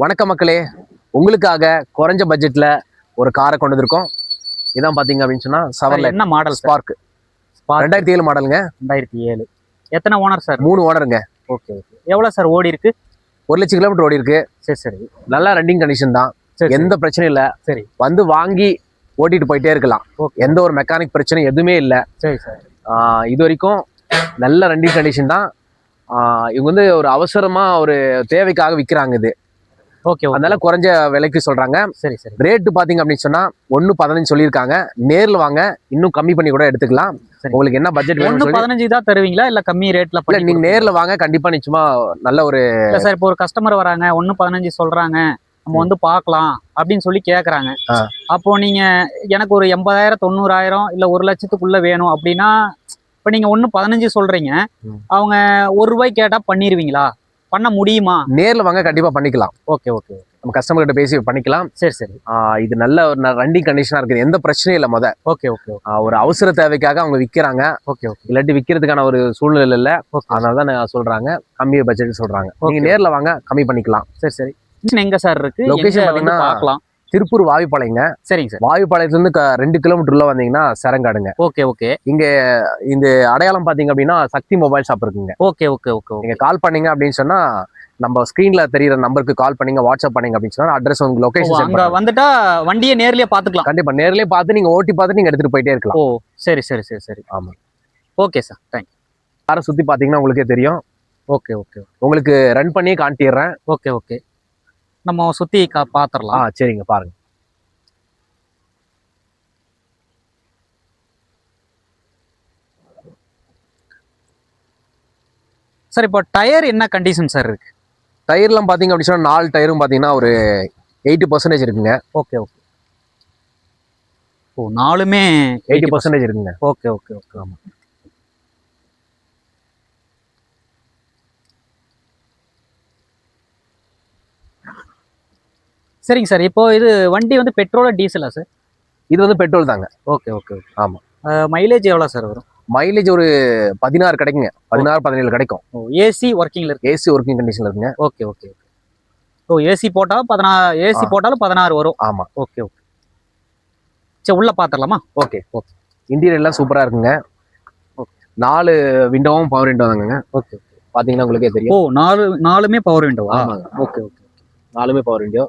வணக்க மக்களே. உங்களுக்காக குறைஞ்ச பட்ஜெட்ல ஒரு காரை கொண்டு வந்திருக்கோம். இதான் பாத்தீங்க அப்படின்னு சொன்னா சவர்லைட் என்ன மாடல் ஸ்பார்க் ரெண்டாயிரத்தி ஏழு மாடலுங்க ரெண்டாயிரத்தி ஏழு. எத்தனை ஓனர் சார் மூணு ஓனருங்க ஓகே ஓகே எவ்வளோ சார் ஓடி இருக்கு? ஒரு லட்சம் கிலோமீட்டர் ஓடி இருக்கு. சரி சரி. நல்லா ரன்னிங் கண்டிஷன் தான். சரி எந்த பிரச்சனையும் இல்ல. சரி. வந்து வாங்கி ஓட்டிட்டு போயிட்டே இருக்கலாம். எந்த ஒரு மெக்கானிக் பிரச்சனை எதுவுமே இல்லை. சரி சார். இது வரைக்கும் நல்ல ரன்னிங் கண்டிஷன் தான். இவங்க வந்து ஒரு அவசரமா ஒரு தேவைக்காக விற்கிறாங்க இது. ஓகே அதனால குறைஞ்ச விலைக்கு சொல்றாங்க. சரி சரி. ரேட்டு பாத்தீங்க அப்படின்னு சொன்னா ஒன்னு பதினஞ்சு சொல்லியிருக்காங்க. நேர்ல வாங்க இன்னும் கம்மி பண்ணி கூட எடுத்துக்கலாம். உங்களுக்கு என்ன பட்ஜெட் வேணும் சொல்லி பதினஞ்சு தான் தருவீங்களா? இல்ல கம்மி ரேட்ல இல்ல நீங்க நேர்ல வாங்க கண்டிப்பா நிச்சயமா நல்ல ஒரு சார் இப்போ ஒரு கஸ்டமர் வராங்க ஒன்று பதினஞ்சு சொல்றாங்க நம்ம வந்து பார்க்கலாம் அப்படின்னு சொல்லி கேக்குறாங்க. ஆ. அப்போ நீங்க எனக்கு ஒரு எண்பதாயிரம் தொண்ணூறாயிரம் இல்ல ஒரு லட்சத்துக்குள்ள வேணும் அப்படின்னா இப்போ நீங்க ஒன்று பதினஞ்சு சொல்றீங்க ம். அவங்க ஒரு ரூபாய் கேட்டா பண்ணிருவீங்களா? பண்ண முடியுமா? நேர்ல வாங்க கண்டிப்பா பண்ணிக்கலாம். ஓகே ஓகே நம்ம கஸ்டமர் கிட்ட பேசி பண்ணிக்கலாம். சரி சரி. இது நல்ல ஒரு ரன்னிங் கண்டிஷனா இருக்குது. எந்த பிரச்சனையும் இல்லை முத. ஓகே ஓகே ஒரு அவசர தேவைக்காக அவங்க விக்கிறாங்க. Okay okay. இல்லாட்டி விக்கிறதுக்கான ஒரு சூழ்நிலை இல்ல. அதனால தான் நான் சொல்றாங்க. கம்மி பட்ஜெட் சொல்றாங்க. நீங்க. நேர்ல வாங்க கம்மி பண்ணிக்கலாம். சரி சரி. எங்க சார் இருக்கு? வந்து பாத்தீங்கன்னா- பார்க்கலாம் திருப்பூர் வாயுப்பாளையங்க. சரிங்க சார். வாயுப்பாளையத்துல இருந்து க- ரெண்டு கிலோமீட்டர் உள்ள வந்தீங்கன்னா சரங்காடுங்க. Okay okay. இந்த அடையாளம் பாத்தீங்க அப்படின்னா சக்தி மொபைல் ஷாப் இருக்குங்க. ஓகே ஓகே ஓகே நீங்க கால் பண்ணீங்க அப்படின்னு சொன்னா நம்ம ஸ்கிரீன்ல தெரியுற நம்பருக்கு கால் பண்ணீங்க வாட்ஸ்அப் பண்ணீங்க அப்படின்னு சொன்னா அட்ரஸ் உங்க ஓ, லொகேஷன் அங்க வந்துட்டா வண்டியை நேர்லயே பாத்துக்கலாம். கண்டிப்பா நேர்லயே பார்த்து நீங்க ஓட்டி பார்த்து நீங்க எடுத்துட்டு போயிட்டே இருக்கலாம். ஓ சரி சரி சரி சரி. ஆமா. ஓகே சார் தேங்க்யூ காரை சுத்தி பாத்தீங்கன்னா உங்களுக்கே தெரியும். ஓகே ஓகே உங்களுக்கு ரன் பண்ணியே காட்டிடுறேன். Okay okay. நம்ம சுத்தி கா சரிங்க பாருங்க. சார் இப்போ டயர் என்ன கண்டிஷன் சார் இருக்கு? டயர்லாம் பாத்தீங்க அப்படின்னு சொன்னா நாலு டயரும் பாத்தீங்கன்னா ஒரு எயிட்டி பர்சன்டேஜ் இருக்குங்க. Okay okay. ஓ நாலுமே எயிட்டி பர்சன்டேஜ் இருக்குங்க. Okay okay okay. ஆமா. சரிங்க சார். இப்போ இது வண்டி வந்து பெட்ரோலா டீசலா சார்? இது வந்து பெட்ரோல் தாங்க. ஓகே ஓகே ஓகே ஆமா. மைலேஜ் எவ்வளோ சார் வரும்? மைலேஜ் ஒரு பதினாறு கிடைக்குங்க. பதினாறு பதினேழு கிடைக்கும். ஓ ஏசி ஒர்க்கிங்ல இருக்கு. ஏசி ஒர்க்கிங் கண்டிஷன்ல இருக்குங்க. ஓகே ஓகே ஓகே ஓ ஏசி போட்டாலும் பதினாறு ஏசி. போட்டாலும் பதினாறு வரும். ஆமா. ஓகே ஓகே சரி உள்ள பாத்திரலாமா? ஓகே ஓகே இன்டீரியர்லாம் சூப்பரா இருக்குங்க. நாலு விண்டோவும் பவர் விண்டோ தாங்க ஓகே பாத்தீங்கன்னா உங்களுக்கே ஓ தெரியும் நாலு நாலுமே பவர் விண்டோவா ஆமாங்க. ஓகே ஓகே நாலுமே பவர் விண்டோ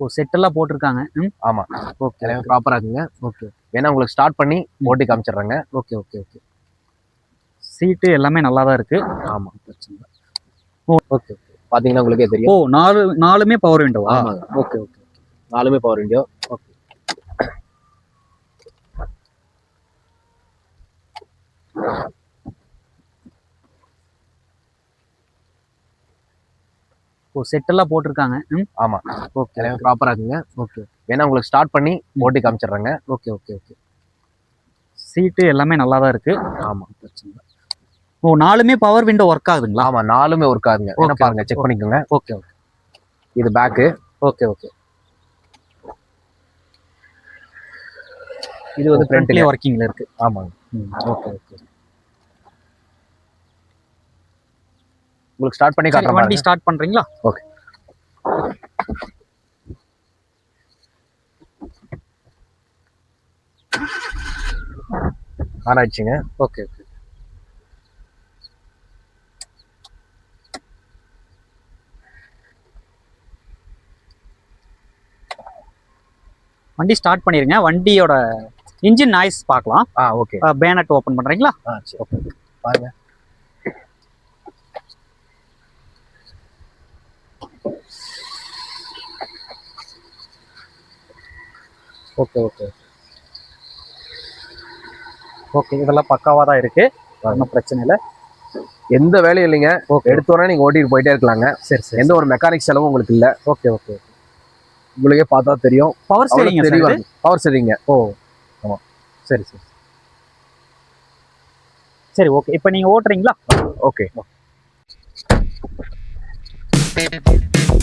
ஓ செட்டெல்லாம் போட்டிருக்காங்க. ஆமா. ஓகே எல்லாமே ப்ராப்பரா இருக்குங்க. ஓகே வேணா உங்களுக்கு ஸ்டார்ட் பண்ணி ஓட்டி காமிச்சிடுறேங்க. ஓகே ஓகே ஓகே சீட்டு எல்லாமே நல்லா தான் இருக்கு. ஆமா. பிரச்சனை. ஓ ஓகே ஓகே பாத்தீங்கன்னா உங்களுக்கே ஓ தெரியும் நாலு நாலுமே பவர் விண்டோவா ஆமாங்க. ஓகே ஓகே நாலுமே பவர் விண்டோ ஓகே ஓ செட்டெல்லாம் போட்டிருக்காங்க. ஆமா. ஓகே எல்லாமே ப்ராப்பரா இருக்குங்க. ஓகே வேணா உங்களுக்கு ஸ்டார்ட் பண்ணி ஓட்டி காமிச்சிடுறேங்க. ஓகே ஓகே ஓகே சீட்டு எல்லாமே நல்லா தான் இருக்கு. ஆமா. பிரச்சனை. ஓ நாலுமே பவர் விண்டோ ஒர்க் ஆகுதுங்களா? ஆமா நாலுமே ஒர்க் வேணா Okay, பாருங்க செக். பண்ணிக்கோங்க. ஓகே ஓகே இது பேக்கு ஓகே ஓகே இது வந்து ஃப்ரண்ட்ல ஃப்ரண்ட்லயே ஒர்க்கிங்ல இருக்கு. ஆமாங்க. ஓகே ஓகே உங்களுக்கு ஸ்டார்ட் பண்ணி காட்டுறேன் வண்டி. ஸ்டார்ட் பண்றீங்களா? ஓகே ஆன் ஆயிடுச்சுங்க. ஓகே ஓகே வண்டி ஸ்டார்ட் பண்ணிருங்க. வண்டியோட இன்ஜின் நாய்ஸ் பார்க்கலாம். ஆ ஓகே பேனட் ஓபன் பண்றீங்களா? ஆ சரி ஓகே பாருங்க. Okay okay. ஓகே இதெல்லாம் பக்காவா தான் இருக்கு. ஒன்றும் பிரச்சனை இல்லை. எந்த வேலையும் இல்லைங்க. ஓகே. எடுத்தோடனே நீங்க ஓட்டிட்டு போயிட்டே இருக்கலாங்க. சரி சரி எந்த ஒரு மெக்கானிக் செலவும் உங்களுக்கு இல்ல. ஓகே ஓகே உங்களுக்கே பார்த்தா தெரியும். பவர் ஸ்டேரிங் தெரியவா பவர் சரிங்க ஓ. ஆமா. சரி சரி. சரி ஓகே. இப்போ நீங்க ஓட்டுறீங்களா? ஓகே.